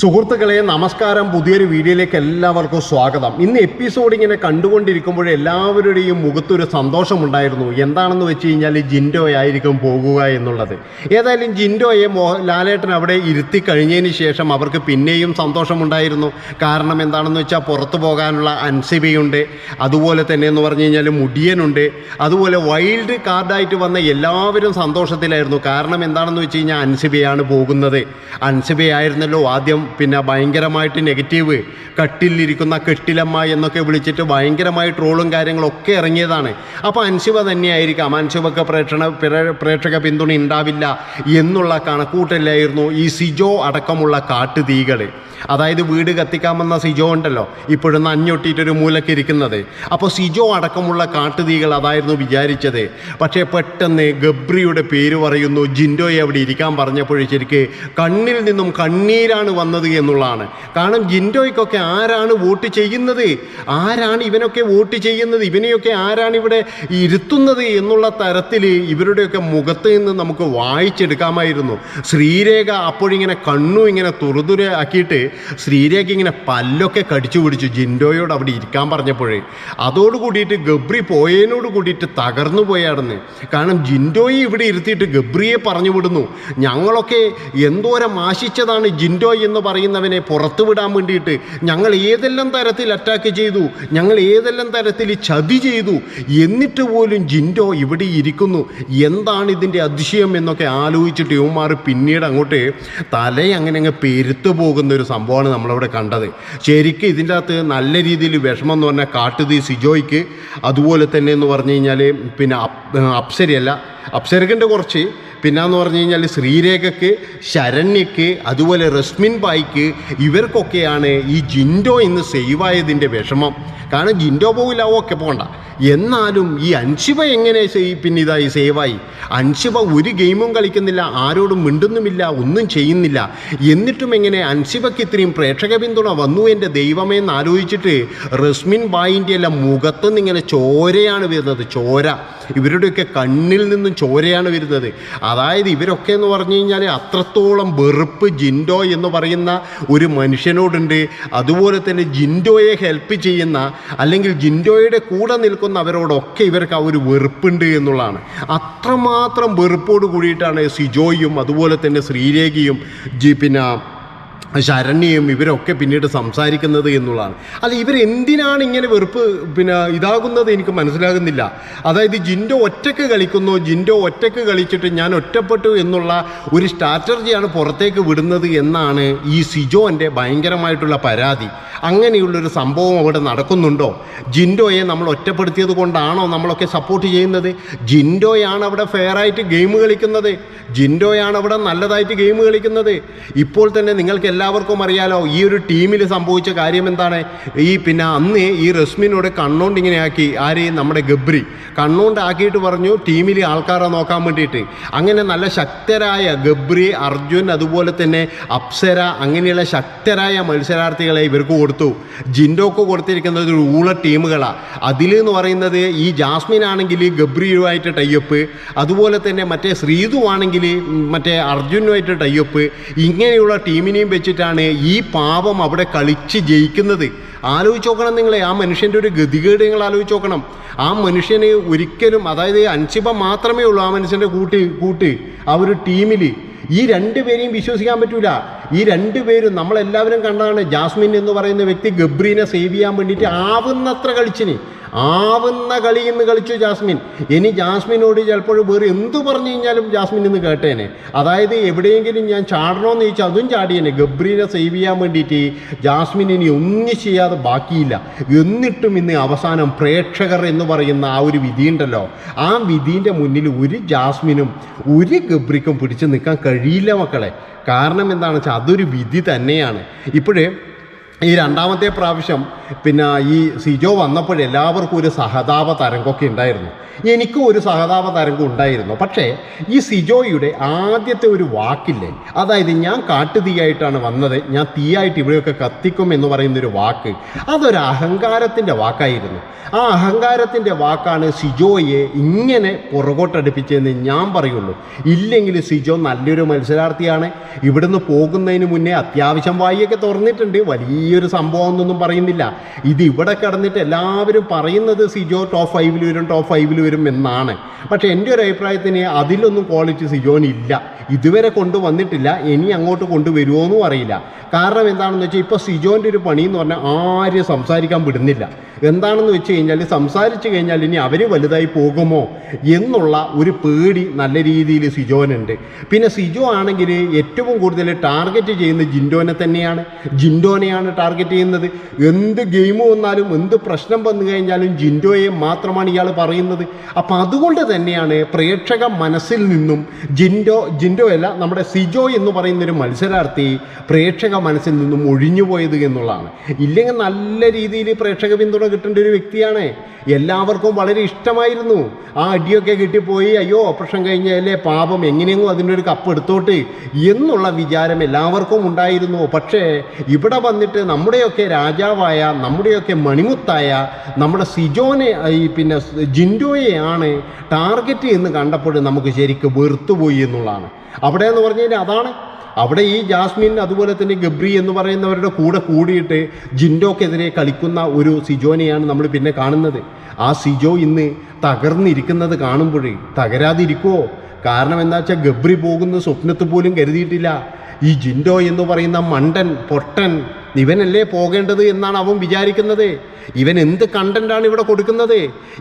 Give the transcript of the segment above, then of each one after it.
സുഹൃത്തുക്കളെ നമസ്കാരം. പുതിയൊരു വീഡിയോയിലേക്ക് എല്ലാവർക്കും സ്വാഗതം. ഇന്ന് എപ്പിസോഡ് ഇങ്ങനെ കണ്ടുകൊണ്ടിരിക്കുമ്പോൾ എല്ലാവരുടെയും മുഖത്തൊരു സന്തോഷമുണ്ടായിരുന്നു. എന്താണെന്ന് വെച്ച് കഴിഞ്ഞാൽ ജിൻഡോ ആയിരിക്കും പോകുക എന്നുള്ളത്. ഏതായാലും ജിൻഡോയെ മോ ലാലേട്ടൻ അവിടെ ഇരുത്തി കഴിഞ്ഞതിന് ശേഷം അവർക്ക് പിന്നെയും സന്തോഷമുണ്ടായിരുന്നു. കാരണം എന്താണെന്ന് വെച്ചാൽ പുറത്തു പോകാനുള്ള അൻസിബിയുണ്ട്. അതുപോലെ തന്നെ എന്ന് പറഞ്ഞു കഴിഞ്ഞാൽ മുടിയനുണ്ട്. അതുപോലെ വൈൽഡ് കാർഡായിട്ട് വന്ന എല്ലാവരും സന്തോഷത്തിലായിരുന്നു. കാരണം എന്താണെന്ന് വെച്ച് കഴിഞ്ഞാൽ അൻസിബിയാണ് പോകുന്നത്. അൻസിബയായിരുന്നല്ലോ ആദ്യം പിന്നെ ഭയങ്കരമായിട്ട് നെഗറ്റീവ് കട്ടിലിരിക്കുന്ന കെട്ടിലമ്മ എന്നൊക്കെ വിളിച്ചിട്ട് ഭയങ്കരമായി ട്രോളും കാര്യങ്ങളൊക്കെ ഇറങ്ങിയതാണ്. അപ്പോൾ അൻസിബ തന്നെയായിരിക്കാം. അൻസിബക്ക് പ്രേക്ഷണ പ്രേ- പ്രേക്ഷക പിന്തുണ ഉണ്ടാവില്ല എന്നുള്ള കണക്കൂട്ടല്ലായിരുന്നു ഈ സിജോ അടക്കമുള്ള കാട്ടുതീകൾ അതായത് വീട് കത്തിക്കാമെന്ന സിജോ ഉണ്ടല്ലോ ഇപ്പോഴൊന്ന് അഞ്ഞൊട്ടിയിട്ടൊരു മൂലക്ക് ഇരിക്കുന്നത്. അപ്പോൾ സിജോ അടക്കമുള്ള കാട്ടുതീകൾ അതായിരുന്നു വിചാരിച്ചത്. പക്ഷേ പെട്ടെന്ന് ഗബ്രിയുടെ പേര് പറയുന്നു ജിൻഡോയെ അവിടെ ഇരിക്കാൻ പറഞ്ഞപ്പോഴേ ശരിക്ക് കണ്ണിൽ നിന്നും കണ്ണീരാണ് വന്നത് എന്നുള്ളതാണ്. കാരണം ജിൻഡോയ്ക്കൊക്കെ ആരാണ് വോട്ട് ചെയ്യുന്നത്? ആരാണ് ഇവനൊക്കെ വോട്ട് ചെയ്യുന്നത്? ഇവനെയൊക്കെ ആരാണ് ഇവിടെ ഇരുത്തുന്നത് എന്നുള്ള തരത്തിൽ ഇവരുടെയൊക്കെ മുഖത്ത് നിന്ന് നമുക്ക് വായിച്ചെടുക്കാമായിരുന്നു. ശ്രീരേഖ അപ്പോഴിങ്ങനെ കണ്ണു ഇങ്ങനെ തുറുതുര ആക്കിയിട്ട് ശ്രീരേഖ ഇങ്ങനെ പല്ലൊക്കെ കടിച്ചു പിടിച്ചു ജിൻഡോയോട് അവിടെ ഇരിക്കാൻ പറഞ്ഞപ്പോഴേ അതോട് കൂടിയിട്ട് ഗബ്രി പോയതിനോട് കൂടിയിട്ട് തകർന്നു പോയാടന്ന് കാരണം ജിൻഡോയെ ഇവിടെ ഇരുത്തിയിട്ട് ഗബ്രിയെ പറഞ്ഞു വിടുന്നു. ഞങ്ങളൊക്കെ എന്തോരം ആശിച്ചതാണ് ജിൻഡോ എന്ന് പറയുന്നവനെ പുറത്തുവിടാൻ വേണ്ടിയിട്ട് ഞങ്ങൾ ഏതെല്ലാം തരത്തിൽ അറ്റാക്ക് ചെയ്തു ഞങ്ങൾ ഏതെല്ലാം തരത്തിൽ ചതി ചെയ്തു എന്നിട്ട് പോലും ജിൻഡോ ഇവിടെ ഇരിക്കുന്നു. എന്താണ് ഇതിന്റെ അതിശയം എന്നൊക്കെ ആലോചിച്ചിട്ട് യുവമാർ പിന്നീട് അങ്ങോട്ട് തല അങ്ങനെ അങ്ങ് പെരുത്തു പോകുന്ന ഒരു സംഭവമാണ് നമ്മളവിടെ കണ്ടത്. ശരിക്കും ഇതിന്റെ അകത്ത് നല്ല രീതിയിൽ വിഷമം എന്ന് പറഞ്ഞാൽ കാട്ടുതീ സിജോയ്ക്ക് അതുപോലെ തന്നെ എന്ന് പറഞ്ഞു കഴിഞ്ഞാൽ പിന്നെ അപ്സരിയല്ല അപ്സരകന്റെ കുറച്ച് പിന്നെന്ന് പറഞ്ഞു കഴിഞ്ഞാൽ ശ്രീരേഖയ്ക്ക് ശരണ്യക്ക് അതുപോലെ റസ്മിൻ ബായിക്ക് ഇവർക്കൊക്കെയാണ് ഈ ജിൻഡോ ഇന്ന് സേവായതിന്റെ വിഷമം. കാരണം ജിൻഡോ പോകില്ല ഒക്കെ പോകണ്ട. എന്നാലും ഈ അൻഷിബ എങ്ങനെ പിന്നെ ഇതായി സേവായി? അൻഷിബ ഒരു ഗെയിമും കളിക്കുന്നില്ല ആരോടും മിണ്ടുന്നുമില്ല ഒന്നും ചെയ്യുന്നില്ല. എന്നിട്ടും എങ്ങനെ അൻഷിബയ്ക്ക് ഇത്രയും പ്രേക്ഷക പിന്തുണ വന്നു എന്റെ ദൈവമേ എന്ന് ആലോചിച്ചിട്ട് റസ്മിൻ ബായിന്റെ എല്ലാം മുഖത്തുനിന്ന് ഇങ്ങനെ ചോരയാണ് വരുന്നത് ചോര. ഇവരുടെയൊക്കെ കണ്ണിൽ നിന്നും ചോരയാണ് വരുന്നത്. അതായത് ഇവരൊക്കെ എന്ന് പറഞ്ഞു കഴിഞ്ഞാൽ അത്രത്തോളം വെറുപ്പ് ജിൻഡോ എന്ന് പറയുന്ന ഒരു മനുഷ്യനോടുണ്ട്. അതുപോലെ തന്നെ ജിൻഡോയെ ഹെൽപ്പ് ചെയ്യുന്ന അല്ലെങ്കിൽ ജിൻഡോയുടെ കൂടെ നിൽക്കുന്നവരോടൊക്കെ ഇവർക്ക് ആ ഒരു വെറുപ്പുണ്ട് എന്നുള്ളതാണ്. അത്രമാത്രം വെറുപ്പോട് കൂടിയിട്ടാണ് സിജോയും അതുപോലെ തന്നെ ശ്രീരേഖയും ജി പിന്നെ ശരണ്യയും ഇവരൊക്കെ പിന്നീട് സംസാരിക്കുന്നത് എന്നുള്ളതാണ്. അല്ല ഇവരെന്തിനാണ് ഇങ്ങനെ വെറുപ്പ് പിന്നെ ഇതാകുന്നത് എനിക്ക് മനസ്സിലാകുന്നില്ല. അതായത് ജിൻഡോ ഒറ്റയ്ക്ക് കളിക്കുന്നു ജിൻഡോ ഒറ്റയ്ക്ക് കളിച്ചിട്ട് ഞാൻ ഒറ്റപ്പെട്ടു എന്നുള്ള ഒരു സ്ട്രാറ്റജിയാണ് പുറത്തേക്ക് വിടുന്നത് എന്നാണ് ഈ സിജോന്റെ ഭയങ്കരമായിട്ടുള്ള പരാതി. അങ്ങനെയുള്ളൊരു സംഭവം അവിടെ നടക്കുന്നുണ്ടോ? ജിൻഡോയെ നമ്മൾ ഒറ്റപ്പെടുത്തിയത് കൊണ്ടാണോ നമ്മളൊക്കെ സപ്പോർട്ട് ചെയ്യുന്നത്? ജിൻഡോയാണ് അവിടെ ഫെയറായിട്ട് ഗെയിം കളിക്കുന്നത്? ജിൻഡോയാണ് അവിടെ നല്ലതായിട്ട് ഗെയിം കളിക്കുന്നത്? ഇപ്പോൾ തന്നെ നിങ്ങൾക്ക് എല്ലാവർക്കും അറിയാലോ ഈ ഒരു ടീമിൽ സംഭവിച്ച കാര്യം എന്താണ്? ഈ പിന്നെ അന്ന് ഈ റസ്മിനോട് കണ്ണോണ്ട് ഇങ്ങനെ ആക്കി ആര്? നമ്മുടെ ഗബ്രി. കണ്ണോണ്ട് ആക്കിയിട്ട് പറഞ്ഞു ടീമിൽ ആൾക്കാരെ നോക്കാൻ വേണ്ടിയിട്ട്. അങ്ങനെ നല്ല ശക്തരായ ഗബ്രി അർജുൻ അതുപോലെ തന്നെ അപ്സര അങ്ങനെയുള്ള ശക്തരായ മത്സരാർത്ഥികളെ ഇവർക്ക് കൊടുത്തു. ജിൻഡോക്ക് കൊടുത്തിരിക്കുന്നത് ഒരു ഊള ടീമുകളാണ് അതിൽ എന്ന് പറയുന്നത് ഈ ജാസ്മിൻ ആണെങ്കിൽ ഗബ്രിയുമായിട്ട് ടൈപ്പ് അതുപോലെ തന്നെ മറ്റേ ശ്രീതു ആണെങ്കിൽ മറ്റേ അർജുനുമായിട്ട് ടൈപ്പ് ഇങ്ങനെയുള്ള ടീമിനെയും വെച്ചിട്ടാണ് ഈ പാപം അവിടെ കളിച്ച് ജയിക്കുന്നത്. ആലോചിച്ച് നോക്കണം നിങ്ങളെ ആ മനുഷ്യന്റെ ഒരു ഗതികേട് നിങ്ങൾ ആലോചിച്ച് നോക്കണം. ആ മനുഷ്യന് ഒരിക്കലും അതായത് അൻസിബ മാത്രമേ ഉള്ളൂ ആ മനുഷ്യന്റെ കൂട്ടി കൂട്ട് ആ ഒരു ടീമിൽ ഈ രണ്ട് പേരെയും വിശ്വസിക്കാൻ പറ്റൂല. ഈ രണ്ട് പേരും നമ്മളെല്ലാവരും കണ്ടതാണ്. ജാസ്മിൻ എന്ന് പറയുന്ന വ്യക്തി ഗബ്രീനെ സേവ് ചെയ്യാൻ വേണ്ടിയിട്ട് ആവുന്നത്ര കളിച്ചിന്. ആവുന്ന കളി ഇന്ന് കളിച്ചു ജാസ്മിൻ. ഇനി ജാസ്മിനോട് ചിലപ്പോൾ വേറെ എന്തു പറഞ്ഞു കഴിഞ്ഞാലും ജാസ്മിൻ ഇന്ന് കേട്ടേനെ. അതായത് എവിടെയെങ്കിലും ഞാൻ ചാടണമെന്ന് ചോദിച്ചാൽ അതും ചാടിയേനെ. ഗബ്രീനെ സേവ് ചെയ്യാൻ വേണ്ടിയിട്ട് ജാസ്മിൻ ഇനി ഒന്നും ചെയ്യാതെ ബാക്കിയില്ല. എന്നിട്ടും ഇന്ന് അവസാനം പ്രേക്ഷകർ എന്ന് പറയുന്ന ആ ഒരു വിധിയുണ്ടല്ലോ. ആ വിധീന്റെ മുന്നിൽ ഒരു ജാസ്മിനും ഒരു ഗബ്രിക്കും പിടിച്ചു നിൽക്കാൻ കഴിയില്ല മക്കളെ. കാരണം എന്താണെന്ന് വെച്ചാൽ അതൊരു വിധി തന്നെയാണ്. ഇപ്പോഴേ ഈ രണ്ടാമത്തെ പ്രാവശ്യം പിന്നെ ഈ സിജോ വന്നപ്പോൾ എല്ലാവർക്കും ഒരു സഹതാപ തരംഗമൊക്കെ ഉണ്ടായിരുന്നു. എനിക്കും ഒരു സഹതാപ തരംഗം ഉണ്ടായിരുന്നു. പക്ഷേ ഈ സിജോയുടെ ആദ്യത്തെ ഒരു വാക്കില്ലേ അതായത് ഞാൻ കാട്ടുതീയായിട്ടാണ് വന്നത് ഞാൻ തീയായിട്ട് ഇവിടെയൊക്കെ കത്തിക്കും എന്ന് പറയുന്നൊരു വാക്ക് അതൊരു അഹങ്കാരത്തിന്റെ വാക്കായിരുന്നു. ആ അഹങ്കാരത്തിന്റെ വാക്കാണ് സിജോയെ ഇങ്ങനെ പുറകോട്ടടുപ്പിച്ചതെന്ന് ഞാൻ പറയുള്ളൂ. ഇല്ലെങ്കിൽ സിജോ നല്ലൊരു മത്സരാർത്ഥിയാണ്. ഇവിടുന്ന് പോകുന്നതിന് മുന്നേ അത്യാവശ്യം വായിയൊക്കെ തുറന്നിട്ടുണ്ട്. വലിയൊരു സംഭവം എന്നൊന്നും പറയുന്നില്ല. ഇത് ഇവിടെ കിടന്നിട്ട് എല്ലാവരും പറയുന്നത് സിജോ ടോപ്പ് ഫൈവിൽ വരും ടോപ്പ് ഫൈവിൽ വരും എന്നാണ്. പക്ഷേ എന്റെ ഒരു അഭിപ്രായത്തിന് അതിലൊന്നും ക്വാളിറ്റി സിജോനില്ല ഇതുവരെ കൊണ്ടുവന്നിട്ടില്ല ഇനി അങ്ങോട്ട് കൊണ്ടുവരുമോ എന്നും അറിയില്ല. കാരണം എന്താണെന്ന് വെച്ചാൽ ഇപ്പോൾ സിജോന്റെ ഒരു പണി എന്ന് പറഞ്ഞാൽ ആരും സംസാരിക്കാൻ വിടുന്നില്ല. എന്താണെന്ന് വെച്ച് കഴിഞ്ഞാൽ സംസാരിച്ചു കഴിഞ്ഞാൽ ഇനി അവർ വലുതായി പോകുമോ എന്നുള്ള ഒരു പേടി നല്ല രീതിയിൽ സിജോനുണ്ട്. പിന്നെ സിജോ ആണെങ്കിൽ ഏറ്റവും കൂടുതൽ ടാർഗറ്റ് ചെയ്യുന്നത് ജിൻഡോനെ തന്നെയാണ്. ജിൻഡോനെയാണ് ടാർഗറ്റ് ചെയ്യുന്നത്. എന്ത് ഗെയിം വന്നാലും എന്ത് പ്രശ്നം വന്നു കഴിഞ്ഞാലും ജിൻഡോയെ മാത്രമാണ് ഇയാൾ പറയുന്നത്. അപ്പോൾ അതുകൊണ്ട് തന്നെയാണ് പ്രേക്ഷക മനസ്സിൽ നിന്നും ജിൻഡോ ജിൻഡോ അല്ല നമ്മുടെ സിജോ എന്ന് പറയുന്നൊരു മത്സരാർത്ഥി പ്രേക്ഷക മനസ്സിൽ നിന്നും ഒഴിഞ്ഞുപോയത് എന്നുള്ളതാണ്. ഇല്ലെങ്കിൽ നല്ല രീതിയിൽ പ്രേക്ഷക പിന്തുണ കിട്ടേണ്ട ഒരു വ്യക്തിയാണ്. എല്ലാവർക്കും വളരെ ഇഷ്ടമായിരുന്നു. ആ അടിയൊക്കെ കിട്ടിപ്പോയി. അയ്യോ ഓപ്പറേഷൻ കഴിഞ്ഞല്ലേ? പാപം. എങ്ങനെയെങ്കിലും അതിന്റെ ഒരു കപ്പ് എടുത്തോട്ട് എന്നുള്ള വിചാരം എല്ലാവർക്കും ഉണ്ടായിരുന്നു. പക്ഷേ ഇവിടെ വന്നിട്ട് നമ്മുടെയൊക്കെ രാജാവായ നമ്മുടെയൊക്കെ മണിമുത്തായ നമ്മുടെ സിജോനെ ഈ പിന്നെ ജിൻഡോയെയാണ് ടാർഗറ്റ് എന്ന് കണ്ടപ്പോൾ നമുക്ക് ശരിക്കും വെറുത്തുപോയി എന്നുള്ളതാണ്. അവിടെ എന്ന് പറഞ്ഞു കഴിഞ്ഞാൽ അതാണ് അവിടെ ഈ ജാസ്മിൻ അതുപോലെ തന്നെ ഗബ്രി എന്ന് പറയുന്നവരുടെ കൂടെ കൂടിയിട്ട് ജിൻഡോക്കെതിരെ കളിക്കുന്ന ഒരു സിജോനെയാണ് നമ്മൾ പിന്നെ കാണുന്നത്. ആ സിജോ ഇന്ന് തകർന്നിരിക്കുന്നത് കാണുമ്പോഴേ തകരാതിരിക്കുമോ കാരണം എന്താ വെച്ചാൽ ഗബ്രി പോകുന്ന സ്വപ്നത്തിൽ പോലും കരുതിയിട്ടില്ല. ഈ ജിൻഡോ എന്ന് പറയുന്ന മണ്ടൻ പൊട്ടൻ ഇവനല്ലേ പോകേണ്ടത് എന്നാണ് അവൻ വിചാരിക്കുന്നത്? ഇവൻ എന്ത് കണ്ടന്റാണ് ഇവിടെ കൊടുക്കുന്നത്?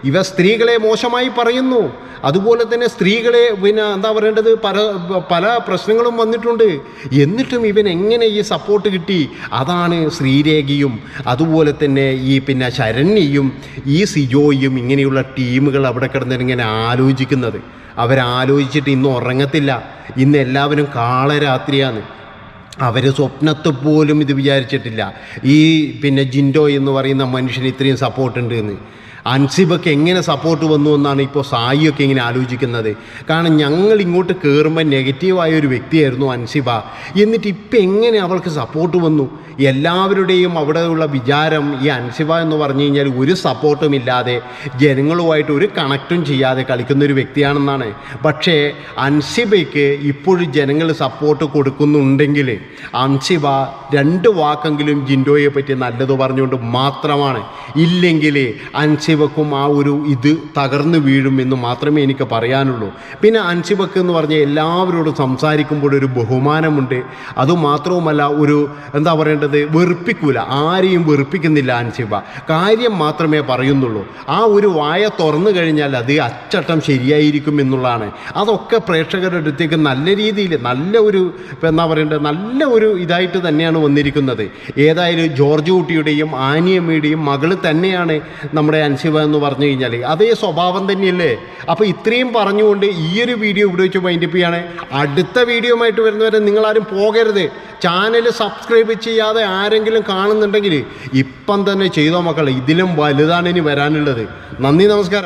ഇവ സ്ത്രീകളെ മോശമായി പറയുന്നു. അതുപോലെ തന്നെ സ്ത്രീകളെ പിന്നെ എന്താ പറയേണ്ടത്? പല പല പ്രശ്നങ്ങളും വന്നിട്ടുണ്ട്. എന്നിട്ടും ഇവൻ എങ്ങനെ ഈ സപ്പോർട്ട് കിട്ടി? അതാണ് ശ്രീരേഖയും അതുപോലെ തന്നെ ഈ പിന്നെ ശരണ്യയും ഈ സിജോയും ഇങ്ങനെയുള്ള ടീമുകൾ അവിടെ കിടന്നിങ്ങനെ ആലോചിക്കുന്നത്. അവരാലോചിച്ചിട്ട് ഇന്ന് ഉറങ്ങത്തില്ല. ഇന്ന് എല്ലാവരും കാളരാത്രിയാണ്. അവർ സ്വപ്നത്തിൽ പോലും ഇത് വിചാരിച്ചിട്ടില്ല. ഈ പിന്നെ ജിൻഡോ എന്ന് പറയുന്ന മനുഷ്യന് ഇത്രയും സപ്പോർട്ടുണ്ട് എന്ന് അൻസിബക്ക് എങ്ങനെ സപ്പോർട്ട് വന്നു എന്നാണ് ഇപ്പോൾ സായിയൊക്കെ ഇങ്ങനെ ആലോചിക്കുന്നത്. കാരണം ഞങ്ങൾ ഇങ്ങോട്ട് കയറുമ്പോൾ നെഗറ്റീവായ ഒരു വ്യക്തിയായിരുന്നു അൻസിബ. എന്നിട്ട് ഇപ്പം എങ്ങനെ അവൾക്ക് സപ്പോർട്ട് വന്നു? എല്ലാവരുടെയും അവിടെയുള്ള വിചാരം ഈ അൻസിബ എന്ന് പറഞ്ഞു കഴിഞ്ഞാൽ ഒരു സപ്പോർട്ടും ഇല്ലാതെ ജനങ്ങളുമായിട്ട് ഒരു കണക്റ്റും ചെയ്യാതെ കളിക്കുന്ന ഒരു വ്യക്തിയാണെന്നാണ്. പക്ഷേ അൻസിബയ്ക്ക് ഇപ്പോഴും ജനങ്ങൾ സപ്പോർട്ട് കൊടുക്കുന്നുണ്ടെങ്കിൽ അൻസിബ രണ്ട് വാക്കെങ്കിലും ജിൻഡോയെ പറ്റി നല്ലത് പറഞ്ഞുകൊണ്ട് മാത്രമാണ്. ഇല്ലെങ്കിൽ അൻസിബക്കും ആ ഒരു ഇത് തകർന്നു വീഴും എന്ന് മാത്രമേ എനിക്ക് പറയാനുള്ളൂ. പിന്നെ അൻസിബക്ക് എന്ന് പറഞ്ഞാൽ എല്ലാവരോടും സംസാരിക്കുമ്പോൾ ഒരു ബഹുമാനമുണ്ട്. അതുമാത്രവുമല്ല ഒരു എന്താ പറയേണ്ടത് വെറുപ്പിക്കൂല. ആരെയും വെറുപ്പിക്കുന്നില്ല അൻസിബ കാര്യം മാത്രമേ പറയുന്നുള്ളൂ. ആ ഒരു വായ തുറന്നു കഴിഞ്ഞാൽ അത് അച്ചട്ടം ശരിയായിരിക്കും എന്നുള്ളതാണ്. അതൊക്കെ പ്രേക്ഷകരുടെ അടുത്തേക്ക് നല്ല രീതിയിൽ നല്ല ഒരു എന്താ പറയേണ്ടത് നല്ല ഒരു ഇതായിട്ട് തന്നെയാണ് വന്നിരിക്കുന്നത്. ഏതായാലും ജോർജ് കുട്ടിയുടെയും ആനിയമ്മയുടെയും മകൾ തന്നെയാണ് നമ്മുടെ അൻസിബ എന്ന് പറഞ്ഞു കഴിഞ്ഞാൽ അതേ സ്വഭാവം തന്നെയല്ലേ? അപ്പോൾ ഇത്രയും പറഞ്ഞുകൊണ്ട് ഈ ഒരു വീഡിയോ ഇവിടെ വെച്ച് വൈൻഡപ്പ് ചെയ്യാണ്. അടുത്ത വീഡിയോയുമായിട്ട് വരുന്നവരെ നിങ്ങളാരും പോകരുത്. ചാനൽ സബ്സ്ക്രൈബ് ചെയ്യാതെ ആരെങ്കിലും കാണുന്നുണ്ടെങ്കിൽ ഇപ്പം തന്നെ ചെയ്തോ മക്കളെ. ഇതിലും വലുതാണ് ഇനി വരാനുള്ളത്. നന്ദി നമസ്കാരം.